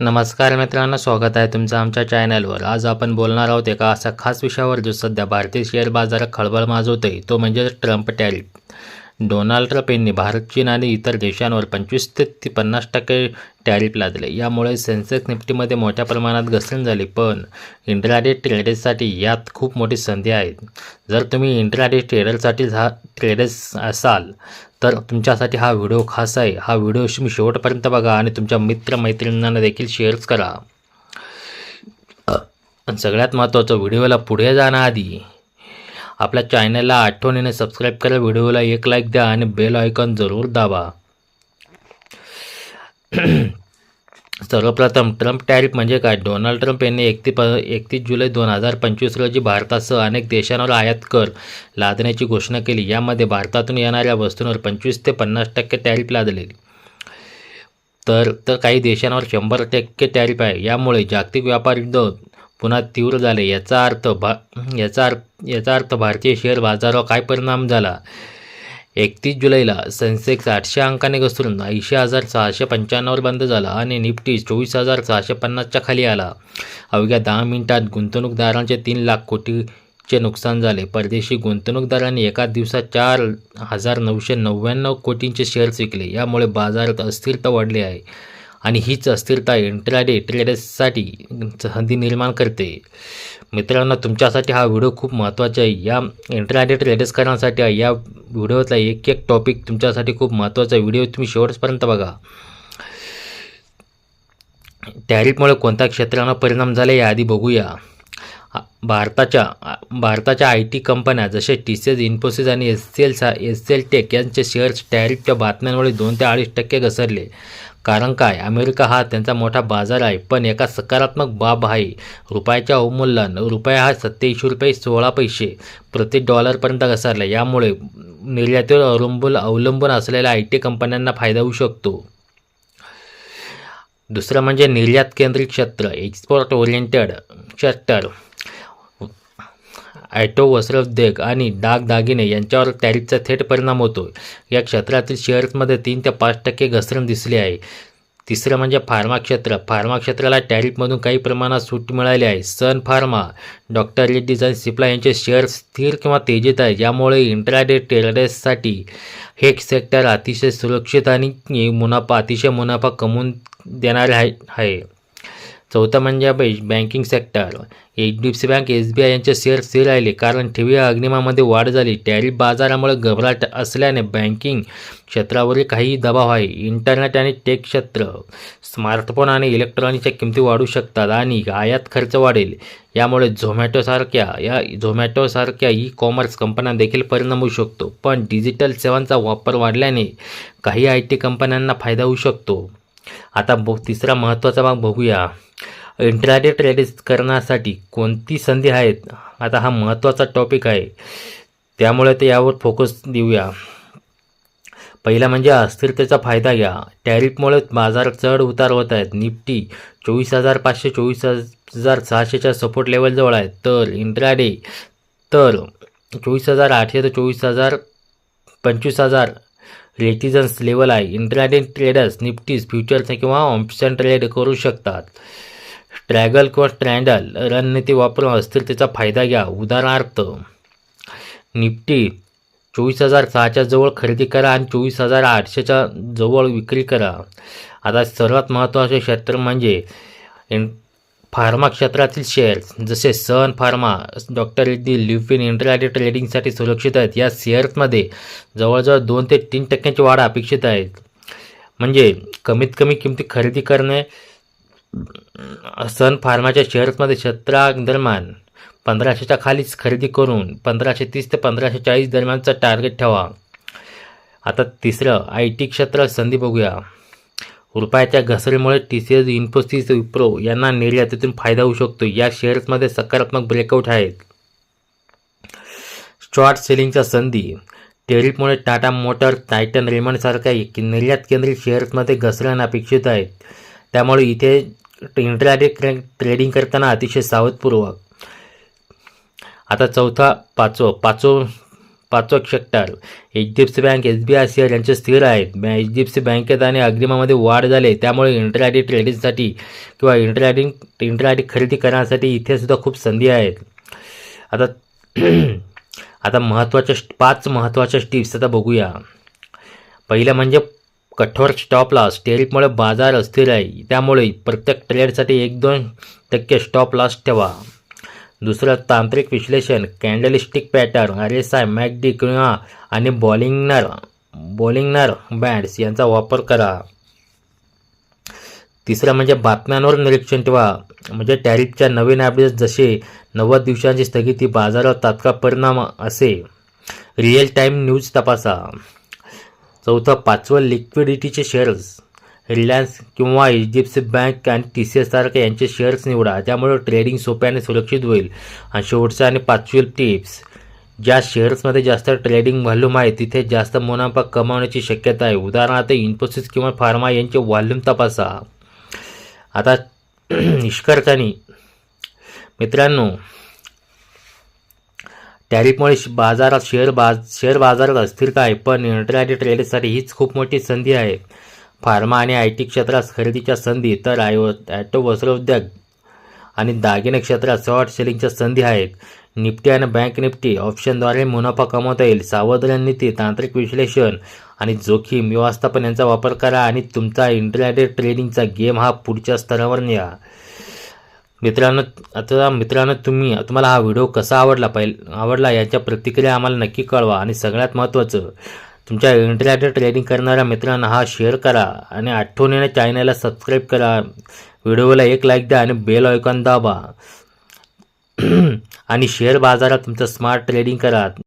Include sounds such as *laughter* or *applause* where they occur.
नमस्कार मित्रांनो स्वागत आहे तुमचं आमच्या चॅनलवर आज आपण बोलणार आहोत एका असा खास विषयावर जो सध्या भारतीय शेअर बाजारात खळबळ माजवतोय तो म्हणजे ट्रम्प टॅरिफ डोनाल्ड ट्रम्प यांनी भारत चीन आणि इतर देशांवर पंचवीस ते पन्नास टक्के टॅरिफ लादले. यामुळे सेन्सेक्स निफ्टीमध्ये मोठ्या प्रमाणात घसरण झाली पण इंट्राडे ट्रेडर्ससाठी यात खूप मोठी संधी आहे. जर तुम्ही इंट्राडे ट्रेडरसाठी हा ट्रेडर्स असाल तर तुमच्यासाठी हा व्हिडिओ खास आहे. हा व्हिडिओ तुम्ही शेवटपर्यंत बघा आणि तुमच्या मित्रमैत्रिणींना देखील शेअर्स करा. आणि सगळ्यात महत्त्वाचं व्हिडिओला पुढे जाण्याआधी आपल्या चॅनलला आठवणीने सबस्क्राईब करा व्हिडिओला एक लाईक द्या आणि बेल आयकॉन जरूर दाबा. *clears throat* सर्वप्रथम ट्रम्प टॅरिफ म्हणजे काय? डोनाल्ड ट्रम्प यांनी एकतीस प एकतीस जुलै दोन हजार पंचवीस रोजी भारतासह अनेक देशांवर आयात कर लादण्याची घोषणा केली. यामध्ये भारतातून येणाऱ्या वस्तूंवर पंचवीस ते पन्नास टक्के टॅरिफ लादलेली तर तर काही देशांवर शंभर टक्के टॅरिफ आहे. यामुळे जागतिक व्यापार युद्ध पुन्हा तीव्र झाले. याचा अर्थ भा याचा अर्थ याचा अर्थ भारतीय शेअर बाजारावर काय परिणाम झाला? एकतीस जुलैला सेन्सेक्स आठशे अंकाने घसरून ऐंशी हजार सहाशे पंच्याण्णववर बंद झाला आणि निफ्टी चोवीस हजार सहाशे पन्नासच्या खाली आला. अवघ्या दहा मिनिटात गुंतवणूकदारांचे तीन लाख कोटीचे नुकसान झाले. परदेशी गुंतवणूकदारांनी एका दिवसात चार हजार नऊशे नव्याण्णव कोटींचे शेअर्स विकले. यामुळे बाजारात अस्थिरता वाढली आहे. आणि हीच अस्थिरता इंट्राडे ट्रेडर्ससाठी संधी निर्माण करते. मित्रांनो तुमच्यासाठी हा व्हिडिओ खूप महत्त्वाचा आहे. या इंट्राडे ट्रेडर्स करण्यासाठी या व्हिडिओतला एक एक टॉपिक तुमच्यासाठी खूप महत्त्वाचा व्हिडिओ तुम्ही शेवटपर्यंत बघा. टॅरिफमुळे कोणत्या क्षेत्रांना परिणाम झाले याआधी बघूया. भारताच्या भारताच्या आय टी कंपन्या जसे टी सी एस इन्फोसिस आणि एस सी एल सा एस सी एल टेक यांचे शेअर्स टॅरिफच्या बातम्यांमुळे दोन ते अडीच टक्के घसरले. कारण काय? अमेरिका हा त्यांचा मोठा बाजार आहे पण एका सकारात्मक बाब आहे. रुपयाच्या अवमूल्यन रुपया हा सत्याऐंशी रुपये सोळा पैसे प्रति डॉलरपर्यंत घसरला. यामुळे निर्यातीवर अवलंबून अवलंबून असलेल्या आय टी कंपन्यांना फायदा होऊ शकतो. दुसरं म्हणजे निर्यात केंद्रित क्षेत्र एक्सपोर्ट ओरिएंटेड क्षेत्र ॲटो वस्त्रोद्योग आणि दागदागिने यांच्यावर टॅरिफचा थेट परिणाम होतो. या क्षेत्रातील शेअर्समध्ये तीन ते पाच टक्के घसरण दिसली आहे. तिसरं म्हणजे फार्मा क्षेत्र. फार्मा क्षेत्राला टॅरिफमधून काही प्रमाणात सूट मिळाली आहे. सन फार्मा डॉक्टर रेड्डीज आणि सिप्ला यांचे शेअर स्थिर किंवा तेजीत आहे. ज्यामुळे इंट्राडे ट्रेडर्ससाठी हे सेक्टर अतिशय सुरक्षित आणि मुनाफा अतिशय मुनाफा कमवून देणारे आहे. चौथं म्हणजे बै banking sector H D F C bank S B I यांचे शेअर स्थिर राहिले. कारण ठेवी अग्निमामध्ये वाढ झाली. टॅरिफ बाजारामुळे घबराट असल्याने बँकिंग क्षेत्रावरील काही दबाव आहे. इंटरनेट आणि टेक क्षेत्र स्मार्टफोन आणि इलेक्ट्रॉनिकच्या किमती वाढू शकतात आणि आयात खर्च वाढेल. यामुळे झोमॅटोसारख्या या झोमॅटोसारख्या ई कॉमर्स कंपन्या देखील परिणाम होऊ शकतो. पण डिजिटल सेवांचा वापर वाढल्याने काही आय टी कंपन्यांना फायदा होऊ शकतो. आता बो तिसरा महत्त्वाचा भाग बघूया. इंट्राडे ट्रेडिंग करण्यासाठी कोणती संधी आहेत? आता हा महत्त्वाचा टॉपिक आहे. त्यामुळे ते यावर फोकस देऊया. पहिला म्हणजे अस्थिरतेचा फायदा घ्या. टॅरिफमुळे बाजार चढ उतार होत आहेत. निफ्टी चोवीस हजार पाचशे चोवीस हजार सहाशेच्या सपोर्ट लेवलजवळ आहे. तर इंट्राडे तर चोवीस हजार आठशे ते चोवीस हजार पंचवीस हजार रेटिजन्स लेवल आहे. इंट्राडे ट्रेडर्स निफ्टीज फ्युचर्स किंवा ऑप्शन ट्रेड करू शकतात. ट्रॅगल किंवा स्ट्रँडल रणनीती वापरून अस्थिरतेचा फायदा घ्या. उदाहरणार्थ निफ्टी चोवीस हजार सहाच्या जवळ खरेदी करा आणि चोवीस हजार आठशेच्या जवळ विक्री करा. आता सर्वात महत्त्वाचे क्षेत्र म्हणजे इन फार्मा क्षेत्रातील शेअर्स जसे सन फार्मा डॉक्टर रेड्डी लिफिन इंट्राडे ट्रेडिंगसाठी सुरक्षित आहेत. या शेअर्समध्ये जवळजवळ दोन ते तीन टक्क्यांची वाढ अपेक्षित आहे. म्हणजे कमीत कमी किमती खरेदी करणे सन फार्माच्या शेअर्समध्ये सतरा दरम्यान पंधराशेच्या खालीच खरेदी करून पंधराशे तीस ते पंधराशे चाळीस दरम्यानचा टार्गेट ठेवा. आता तिसरं आय टी क्षेत्रात संधी बघूया. रुपयाच्या घसरीमुळे T C S Infosys Wipro यांना निर्यातीतून फायदा होऊ शकतो. या शेअर्समध्ये सकारात्मक ब्रेकआउट आहेत. शॉर्ट सेलिंगच्या संधी. टेरिफमुळे टाटा मोटर टायटन रेमंडसारख्या निर्यात केंद्रित शेअर्समध्ये घसरण अपेक्षित आहेत त्यामुळे इथे इंट्राडे ट्रेडिंग करताना अतिशय सावधपूर्वक. आता चौथा पाचवं पाचवं पाचवं sector H D F C bank S B I C R यांचे स्थिर आहेत. एच डी एफ सी बँकेत आणि अग्रिमामध्ये वाढ झाले. त्यामुळे इंटरॅडी ट्रेडिंगसाठी किंवा इंटरआयडिंग इंटरॅडी खरेदी करण्यासाठी इथे सुद्धा खूप संधी आहेत. आता *clears throat* आता महत्त्वाच्या पाच महत्त्वाच्या टिप्स आता बघूया. पहिलं म्हणजे कठोर स्टॉप लॉस टेरिफमुळे बाजार अस्थिर आहे. त्यामुळे प्रत्येक ट्रेडसाठी एक दोन टक्के स्टॉप लॉस ठेवा. दुसरं तांत्रिक विश्लेषण candlestick pattern R S I MACD किंवा आणि बॉलिंगनर बॉलिंगनर बँड्स यांचा वापर करा. तिसरं म्हणजे बातम्यांवर निरीक्षण ठेवा. म्हणजे टॅरिफच्या नवीन अपडेट्स जसे नव्वद दिवसांची स्थगिती बाजारावर तात्काळ परिणाम असे. रिअल टाईम न्यूज तपासा. चौथं पाचवं लिक्विडिटीचे शेअर्स रिलायन्स किंवा H D F C bank आणि टी सी एस सारखे यांचे शेअर्स निवडा त्यामुळे ट्रेडिंग सोपे आणि सुरक्षित होईल. आणि शेवटचं आणि पाचवी टिप्स ज्या शेअर्समध्ये जास्त ट्रेडिंग व्हॉल्यूम आहे तिथे जास्त मुनाफा कमावण्याची शक्यता आहे. उदाहरणार्थ इन्फोसिस किंवा फार्मा यांचे व्हॉल्यूम तपासा. आता *clears throat* निष्कर्षाने मित्रांनो टॅरिफमुळे श- बाजारात शेअर बाज शेअर बाजारात अस्थिरता आहे पण इंटरनेट ट्रेडसाठी हीच खूप मोठी संधी आहे. फार्मा आणि आय टी क्षेत्रात खरेदीच्या संधी तर आयो ॲटो वस्त्रोद्योग आणि दागिने क्षेत्रात शॉर्ट सेलिंगच्या संधी आहेत. निफ्टी आणि बँक निफ्टी ऑप्शनद्वारे मुनाफा कमवता येईल. सावध रणनीती तांत्रिक विश्लेषण आणि जोखीम व्यवस्थापन यांचा वापर करा आणि तुमचा इंटरनेट ट्रेडिंगचा गेम हा पुढच्या स्तरावर न्या मित्रांनो आता मित्रांनो तुम्ही तुम्हाला हा व्हिडिओ कसा आवडला पाहिजे आवडला याच्या प्रतिक्रिया आम्हाला नक्की कळवा आणि सगळ्यात महत्त्वाचं तुमच्या इंटरनेट ट्रेडिंग करणाऱ्या मित्रांना हा शेअर करा आणि आठवणीने चॅनलला सबस्क्राईब करा. व्हिडिओला एक लाईक द्या आणि बेल आयकॉन दाबा. *clears throat* आणि शेअर बाजारात तुमचं स्मार्ट ट्रेडिंग करा.